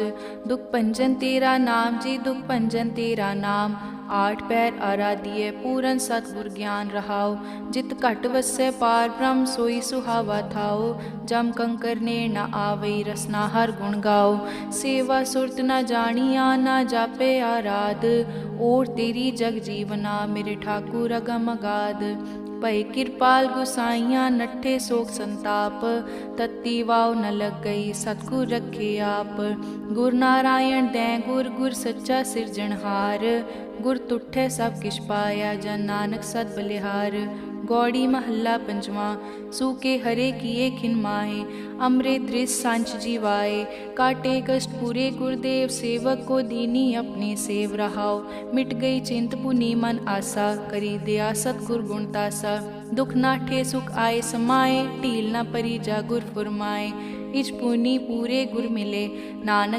ਸਾਚ, ਦੁਖ ਭੰਜਨ ਤੇਰਾ ਨਾਮ ਜੀ, ਦੁਖ ਭੰਜਨ ਤੇਰਾ ਨਾਮ। ਆਠ ਪੈਰ ਆਰਾਧੀਏ ਪੂਰਨ ਸਤਿਗੁਰ ਗਿਆਨ ਰਹਾਓ ਜਿਤ ਘਟ ਵਸੈ ਪਾਰ, ਬ੍ਰਹਮ ਸੋਈ ਸੁਹਾਵਾ ਥਾਉ। ਜਮ ਕੰਕਰ ਨੇ ਨ ਆਵਈ, ਰਸਨਾ ਹਰ ਗੁਣ ਗਾਓ ਸੇਵਾ ਸੁਰਤ ਨ ਜਾਣੀਆ, ਨ ਜਾਪੇ ਆਰਾਧ। ਓਰ ਤੇਰੀ ਜਗ ਜੀਵਨਾ, ਮੇਰੇ ਠਾਕੁਰ ਅਗਮ ਅਗਾਧ। ਭਈ ਕਿਰਪਾਲ ਗੁਸਾਈਆਂ, ਨੱਠੇ ਸੋਖ ਸੰਤਾਪ। ਤਤੀ ਵਾਉ ਨ ਲੱਗ ਗਈ ਸਤਿਗੁਰ ਰੱਖੇ ਆਪ। ਗੁਰ ਨਾਰਾਇਣ ਦੈ, ਗੁਰ ਗੁਰ ਸੱਚਾ ਸਿਰਜਣਹਾਰ ਗੁਰ ਤੁਠੇ ਸਭ ਕਿਛ ਪਾਇਆ, ਜਨ ਨਾਨਕ ਸਤ ਬਲਿਹਾਰ। ਗੌੜੀ ਮਹੱਲਾ ਪੰਜਵਾਂ ਸੂਕੇ ਹਰੇ ਕੀਏ ਖਿਨ ਮਾਹੇ। ਅਮਰੇ ਦ੍ਰਿਸ਼ ਸੰਚ ਜੀਵਾਏ ਕਾਟੇ ਕਸ਼ਟ ਪੂਰੇ ਗੁਰਦੇਵ ਸੇਵਕ ਕੋ ਦੀਨੀ ਆਪਣੀ ਸੇਵ ਰਹਾਓ ਮਿਟ ਗਈ ਚਿੰਤ ਪੁਨੀ ਮਨ ਆਸਾ ਕਰੀ ਦਿਆ ਸਤਿਗੁਰ ਗੁਣ ਤਾਸਾ ਦੁਖ ਨਾਠੇ ਸੁਖ ਆਏ ਸਮਾਏ ਢੀਲ ਨਾ ਪਰੀ ਜਾ ਗੁਰ ਫੁਰਮਾਏ ਇਚ ਪੁਨੀ ਪੂਰੇ ਗੁਰ ਮਿਲੇ ਨਾਨਕ